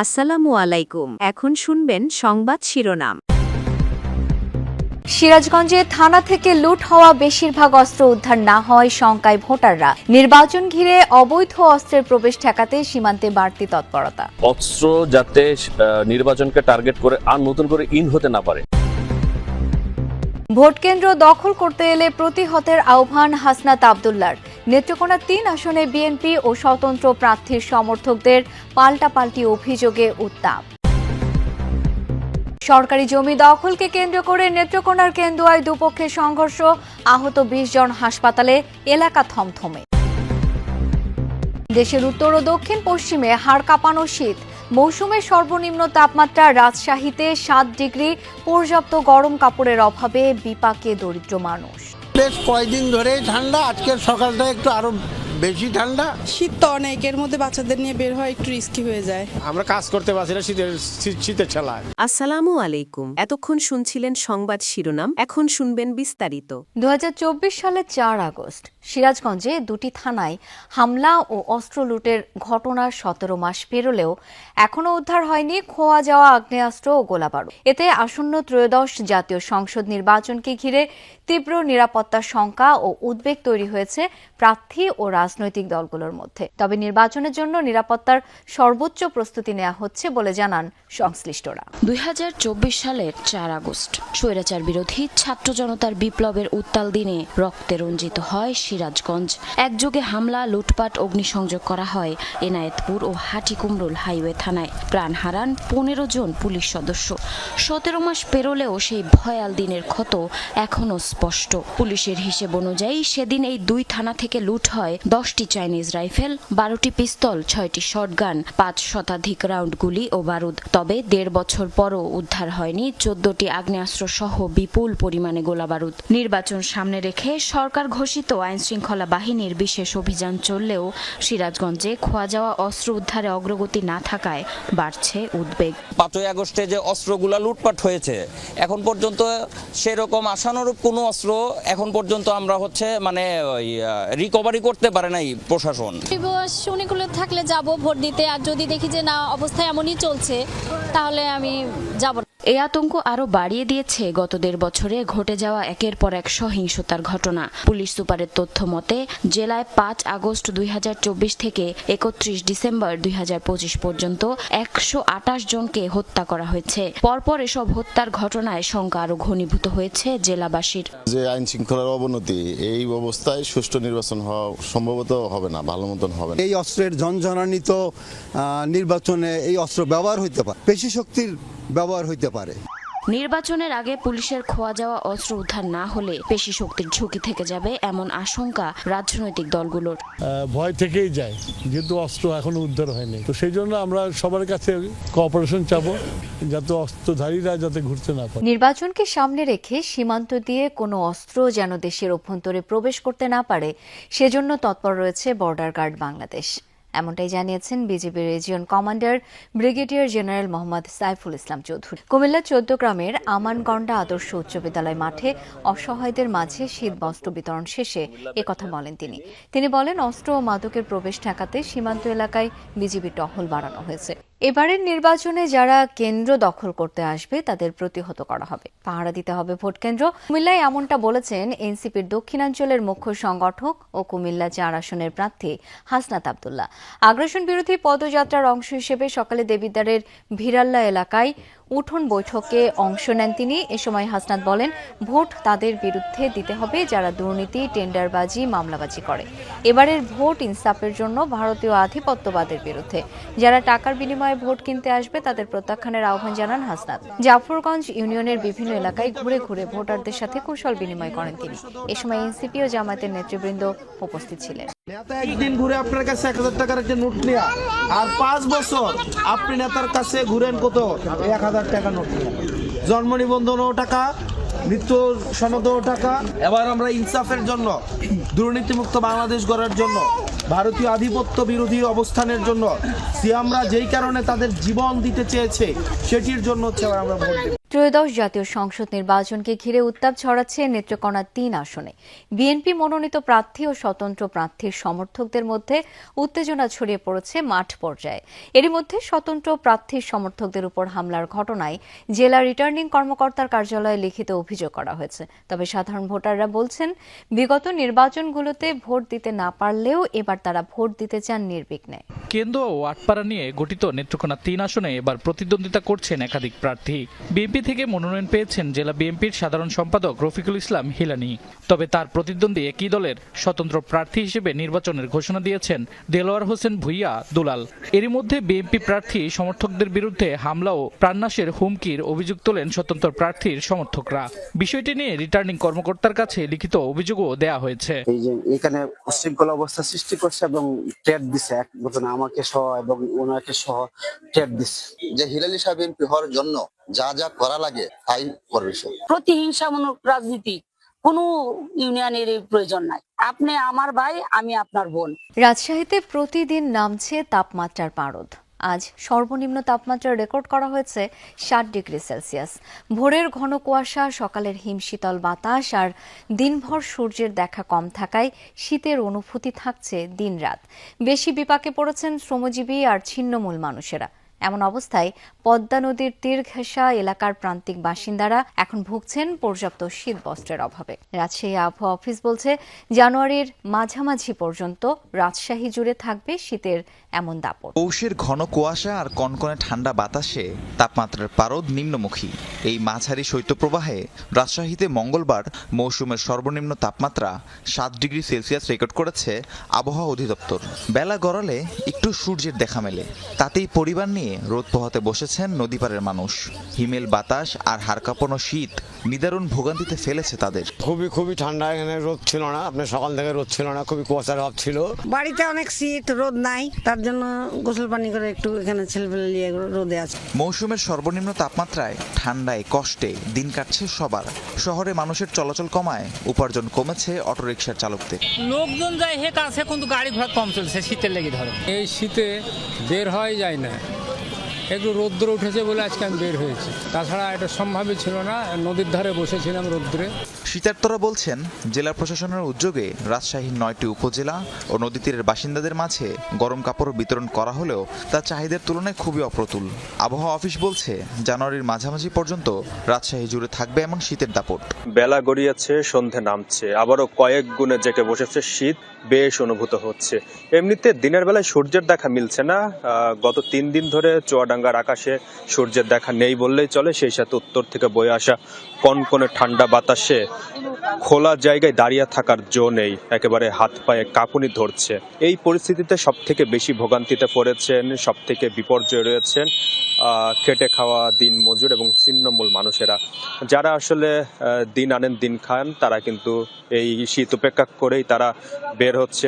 আসসালামু আলাইকুম। এখন শুনবেন সংবাদ শিরোনাম। সিরাজগঞ্জে থানা থেকে লুট হওয়া বেশিরভাগ অস্ত্র উদ্ধার না হওয়ায় শঙ্কায় ভোটাররা। নির্বাচন ঘিরে অবৈধ অস্ত্রের প্রবেশ ঠেকাতে সীমান্তে বাড়তি তৎপরতা। অস্ত্র যাতে আহ, নির্বাচনকে টার্গেট করে আর নতুন করে ইন হতে না পারে। ভোট কেন্দ্র দখল করতে এলে প্রতিহতের আহ্বান হাসনাত আবদুল্লার। নেত্রকোনা তিন আসনে বিএনপি ও স্বতন্ত্র প্রার্থীর সমর্থকদের পাল্টাপাল্টি অভিযোগে উত্তাপ। সরকারি জমি দখলকে কেন্দ্র করে নেত্রকোনার কেন্দুয়ায় দুপক্ষের সংঘর্ষ, আহত বিশ জন হাসপাতালে এলাকা থমথমে। দেশের উত্তর ও দক্ষিণ পশ্চিমে হাড় কাঁপানো শীত। মৌসুমের সর্বনিম্ন তাপমাত্রা রাজশাহীতে সাত ডিগ্রি, পর্যাপ্ত গরম কাপড়ের অভাবে বিপাকে দরিদ্র মানুষ। বেশ কয়দিন ধরেই ঠান্ডা আজকের সকালটা একটু আরও বেশি ঠান্ডা। শীত তো অনেক এর মধ্যে বাচ্চাদের নিয়ে বের হওয়া একটু রিস্কি হয়ে যায়। আমরা কাজ করতে পারছি না শীতের শীত- শীতের খেলায় আসসালামু আলাইকুম। এতক্ষণ শুনছিলেন সংবাদ শিরোনাম এখন শুনবেন বিস্তারিত। দু হাজার চব্বিশ সালে চার আগস্ট সিরাজগঞ্জে দুটি থানায় হামলা ও অস্ত্র লুটের ঘটনার সতেরো মাস পেরোলেও এখনও উদ্ধার হয়নি খোয়া যাওয়া আগ্নেয়াস্ত্র ও গোলাবারুদ। এতে আসন্ন ত্রয়োদশ জাতীয় সংসদ নির্বাচনকে ঘিরে তীব্র নিরাপত্তার শঙ্কা ও উদ্বেগ তৈরি হয়েছে প্রার্থী ও রাজনৈতিক দলগুলোর মধ্যে। তবে নির্বাচনের জন্য নিরাপত্তার সর্বোচ্চ প্রস্তুতি নেওয়া হচ্ছে বলে জানান সংশ্লিষ্টরা। দুই হাজার চব্বিশ সালের চার আগস্ট, স্বৈরাচার বিরোধী ছাত্র জনতার বিপ্লবের উত্তাল দিনে রক্তে রঞ্জিত হয় সিরাজগঞ্জ। একযোগে হামলা, লুটপাট, অগ্নিসংযোগ করা হয় এনায়েতপুর ও হাটিকুমরুল হাইওয়ে থানায়। প্রাণ হারান পনেরো জন পুলিশ সদস্য। সতেরো মাস পেরোলেও সেই ভয়াল দিনের ক্ষত এখনও স্পষ্ট। পুলিশের হিসেব অনুযায়ী সেদিন এই দুই থানা থেকে লুট হয় দশটি চাইনিজ রাইফেল, বারোটি পিস্তল, ছয়টি শটগান, পাঁচ শতাধিক রাউন্ড গুলি ও বারুদ। তবে দেড় বছর পরও উদ্ধার হয়নি চোদ্দটি আগ্নেয়াস্ত্র সহ বিপুল পরিমাণে গোলাবারুদ। নির্বাচন সামনে রেখে সরকার ঘোষিত আইন শৃঙ্খলা বাহিনীর বিশেষ অভিযান চললেও সিরাজগঞ্জে খোয়া যাওয়া অস্ত্র উদ্ধারে অগ্রগতি না থাকায় বাড়ছে উদ্বেগ। পাঁচই আগস্টে যে অস্ত্রগুলা লুটপাট হয়েছে এখন পর্যন্ত সেরকম আশানুরূপ কোনো অস্ত্র এখন পর্যন্ত আমরা হচ্ছে মানে রিকভারি করতে পারে নাই প্রশাসন। শনিগুলো থাকলে যাব ভোট দিতে আর যদি দেখি যে না অবস্থা এমনই চলছে তাহলে আমি যাব এই আতঙ্ক আরও বাড়িয়ে দিয়েছে গত দেড় বছরে ঘটে যাওয়া একের পর এক সহিংসতার ঘটনা। পুলিশ সুপারের তথ্য মতে জেলায় পাঁচ আগস্ট দুই হাজার চব্বিশ থেকে একত্রিশ ডিসেম্বর দুই হাজার পঁচিশ পর্যন্ত একশো আটাশ জনকে হত্যা করা হয়েছে। পরপর এসব হত্যার ঘটনায় শঙ্কা আরও ঘনীভূত হয়েছে জেলাবাসীর। যে আইন শৃঙ্খলার অবনতি এই অবস্থায় সুষ্ঠু নির্বাচন হওয়া সম্ভবত হবে না ভালো মতন হবে না। এই অস্ত্রের ঝনঝনানিত আহ, নির্বাচনে এই অস্ত্র ব্যবহার হইতে পারে। পেশি শক্তির ব্যবহার হইতে পারে। নির্বাচনের আগে পুলিশের খোয়া যাওয়া অস্ত্র উদ্ধার না হলে পেশি শক্তির ঝুঁকি থেকে যাবে এমন আশঙ্কা রাজনৈতিক দলগুলোর। ভয় থেকেই যায় যেহেতু অস্ত্র এখনও উদ্ধার হয়নি। তো সেই জন্য আমরা সবার কাছে কোঅপারেশন চাবো যাতে অস্ত্রধারীরা যাতে ঘুরতে না পারে। নির্বাচনকে সামনে রেখে সীমান্ত দিয়ে কোনো অস্ত্র যেন দেশের অভ্যন্তরে প্রবেশ করতে না পারে সেজন্য তৎপর রয়েছে বর্ডার গার্ড বাংলাদেশ। এমনটাই জানিয়েছেন BJP region commander brigadier general Mohammad Saiful Islam Chowdhury. Comilla চোদ্দ গ্রামের আমানগন্ডা আদর্শ উচ্চ বিদ্যালয় মাঠে অসহায়দের মাঝে শীত বস্ত্র বিতরণ শেষে একথা বলেন তিনি। তিনি বলেন, অস্ত্র ও মাদকের প্রবেশ ঠেকাতে সীমান্ত এলাকায় বিজিবি টহল বাড়ানো হয়েছে। এবারের নির্বাচনে যারা কেন্দ্র দখল করতে আসবে, তাদের প্রতিহত করা হবে। পাহারা দিতে হবে ভোট কেন্দ্র। কুমিল্লায় এমনটা বলেছেন এনসিপির দক্ষিণাঞ্চলের মুখ্য সংগঠক ও কুমিল্লা চার আসনের প্রার্থী হাসনাত আবদুল্লাহ। আগ্রাসন বিরোধী পদযাত্রার অংশ হিসেবে সকালে দেবিদ্বারের ভিরাল্লা এলাকায় উঠোন বৈঠকে অংশ নেন তিনি। এ সময় হাসনাত বলেন, ভোট তাদের বিরুদ্ধে দিতে হবে, যারা দুর্নীতি, টেন্ডারবাজি, মামলাবাজি করে। এবারের ভোট ইনসাফের জন্য ভারতীয় আধিপত্যবাদের বিরুদ্ধে। যারা টাকার বিনিময়ে ভোট কিনতে আসবে, তাদের প্রত্যাখ্যানের আহ্বান জানান হাসনাত। জাফরগঞ্জ ইউনিয়নের বিভিন্ন এলাকায় ঘুরে ঘুরে ভোটারদের সাথে কুশল বিনিময় করেন তিনি। এ সময় এনসিপি ও জামায়াতের নেতৃবৃন্দ উপস্থিত ছিলেন। নেতা একদিন ঘুরে আপনার কাছে এক হাজার টাকার একটা নোট নেয়া। আর পাঁচ বছর আপনি নেতার কাছে ঘুরেন কত? এক হাজার টাকা নোট জন্ম নিবন্ধনও টাকা, মৃত্যু সনদও টাকা। এবার আমরা ইনসাফের জন্য, দুর্নীতিমুক্ত বাংলাদেশ গড়ার জন্য, ভারতীয় আধিপত্য বিরোধী অবস্থানের জন্য, সিয়ামরা যেই কারণে তাদের জীবন দিতে চেয়েছে, সেটির জন্য হচ্ছে আমরা ভোট ত্রয়োদশ জাতীয় সংসদ নির্বাচনকে ঘিরে উত্তাপ ছড়াচ্ছে নেত্রকোনা তিন আসনে। বিএনপি মনোনীত প্রার্থী ও স্বতন্ত্র প্রার্থীর সমর্থকদের মধ্যে উত্তেজনা ছড়িয়ে পড়েছে মাঠ পর্যায়ে। এরই মধ্যে স্বতন্ত্র প্রার্থীর সমর্থকদের উপর হামলার ঘটনায় জেলা রিটার্নিং কর্মকর্তার কার্যালয়ে লিখিত অভিযোগ করা হয়েছে। তবে সাধারণ ভোটাররা বলছেন, বিগত নির্বাচনগুলোতে ভোট দিতে না পারলেও এবার তারা ভোট দিতে চান নির্বিঘ্নে। কেন্দ্র ও আটপাড়া নিয়ে গঠিত নেত্রকোনা তিন আসনে এবার প্রতিদ্বন্দ্বিতা করছেন একাধিক প্রার্থী। বিএনপি থেকে মনোনয়ন পেয়েছেন জেলা বিএনপির সাধারণ সম্পাদক রফিকুল ইসলাম হিলানি। তবে তার প্রতিদ্বন্দ্বী একই দলের স্বতন্ত্র প্রার্থী হিসেবে নির্বাচনের ঘোষণা দিয়েছেন দেলোয়ার হোসেন ভুইয়া দুলাল। এরই মধ্যে বিএনপি প্রার্থী সমর্থকদের বিরুদ্ধে হামলা ও প্রাণনাশের হুমকির অভিযোগ তোলেন স্বতন্ত্র প্রার্থীর সমর্থকরা। বিষয়টি নিয়ে রিটার্নিং কর্মকর্তার কাছে লিখিত অভিযোগও দেয়া হয়েছে। এই যে এখানে উশৃঙ্খল অবস্থা সৃষ্টি করছে এবং ট্রেড দিছে এক আমাকে সহ এবং ওনাকে সহ ট্রেড দিচ্ছে যে হিলালি সাহেব এমপি হওয়ার জন্য যা যা করা লাগে তাই করবে সে। প্রতিহিংসামূলক রাজনীতি কোনো ইউনিয়নের প্রয়োজন নাই। আপনি আমার ভাই আমি আপনার বোন। রাজশাহীতে প্রতিদিন নামছে তাপমাত্রার পারদ। আজ সর্বনিম্ন তাপমাত্রা রেকর্ড করা হয়েছে ষাট ডিগ্রি সেলসিয়াস। ভোরের ঘন কুয়াশা সকালের হিমশীতল বাতাস আর দিনভর সূর্যের দেখা কম থাকায় শীতের অনুভূতি থাকছে দিনরাত। বেশি বিপাকে পড়েছেন শ্রমজীবী আর ছিন্নমূল মানুষেরা। এমন অবস্থায় পদ্মা নদীর তীর ঘেঁষা এলাকার প্রান্তিক বাসিন্দারা এখন ভুগছেন পর্যাপ্ত শীত বস্ত্রের অভাবে। রাজশাহী আবহাওয়া অফিস বলছে, জানুয়ারির মাঝামাঝি পর্যন্ত রাজশাহী জুড়ে থাকবে শীতের এমন দাপট। পৌষের ঘন কুয়াশা আর কনকনে ঠান্ডা বাতাসে তাপমাত্রার পারদ নিম্নমুখী। এই মাঝারি শৈত্যপ্রবাহে রাজশাহীতে মঙ্গলবার মৌসুমের সর্বনিম্ন তাপমাত্রা সাত ডিগ্রি সেলসিয়াস রেকর্ড করেছে আবহাওয়া অধিদপ্তর। বেলা গড়ালে একটু সূর্যের দেখা মেলে। তাতেই পরিবার নিয়ে রোদ পোহাতে বসেছেন নদীপাড়ের মানুষ। হিমেল বাতাস আর হাড়কাঁপানো শীত নিদারুণ ভোগান্তিতে ফেলেছে তাদের। খুবই খুবই ঠান্ডা এখানে রোদ ছিল না। আপনার সকাল থেকে রোদ ছিল না খুবই কুয়াশার অভাব ছিল। বাড়িতে অনেক শীত রোদ নাই। তার জন্য গোসল পানি করে একটু এখানে ছেলেপেলে নিয়ে রোদে আছে। মৌসুমের সর্বনিম্ন তাপমাত্রায় ঠান্ডায় কষ্টে দিন কাটছে সবার। শহরে মানুষের চলাচল কমায় উপার্জন কমেছে অটোরিকশার চালকদের। লোকজন যায় হে কাছে কিন্তু গাড়ি ঘোড়া কম চলছে শীতের লেগে ধরে। এই শীতে বের হয় যায় না। একটু রৌদ্র উঠেছে বলে আজকে আমি বের হয়েছি। তাছাড়া এটা সম্ভাবই ছিল না নদীর ধারে বসেছিলাম রৌদ্রে। শীতার্তরা বলছেন জেলা প্রশাসনের উদ্যোগে রাজশাহীর নয়টি উপজেলা ও নদী তীরের বাসিন্দাদের মাঝে গরম কাপড় বিতরণ করা হলেও তা চাহিদার তুলনায় খুবই অপ্রতুল। আবহাওয়া অফিস বলছে জানুয়ারির মাঝামাঝি পর্যন্ত রাজশাহী জুড়ে থাকবে এমন শীতের দাপট। বেলা গড়িয়েছে সন্ধে নামছে। আবারও কয়েক গুণে জেকে বসেছে শীত বেশ অনুভূত হচ্ছে। এমনিতে দিনের বেলায় সূর্যের দেখা মিলছে না। আহ, গত তিন দিন ধরে চুয়াডাঙ্গার আকাশে সূর্যের দেখা নেই বললেই চলে, সেই সাথে উত্তর থেকে বয়ে আসা কনকনে ঠান্ডা বাতাসে খোলা জায়গায় দাঁড়িয়ে থাকার জো নেই, একেবারে হাত পায়ে কাঁপুনি ধরছে। এই পরিস্থিতিতে সব থেকে বেশি ভোগান্তিতে পড়েছেন সব থেকে বিপর্যয় রয়েছেন খেটে খাওয়া দিন মজুর এবং ছিন্নমূল মানুষেরা। যারা আসলে দিন আনেন, দিন খান, তারা কিন্তু এই শীত উপেক্ষা করেই তারা বের হচ্ছে।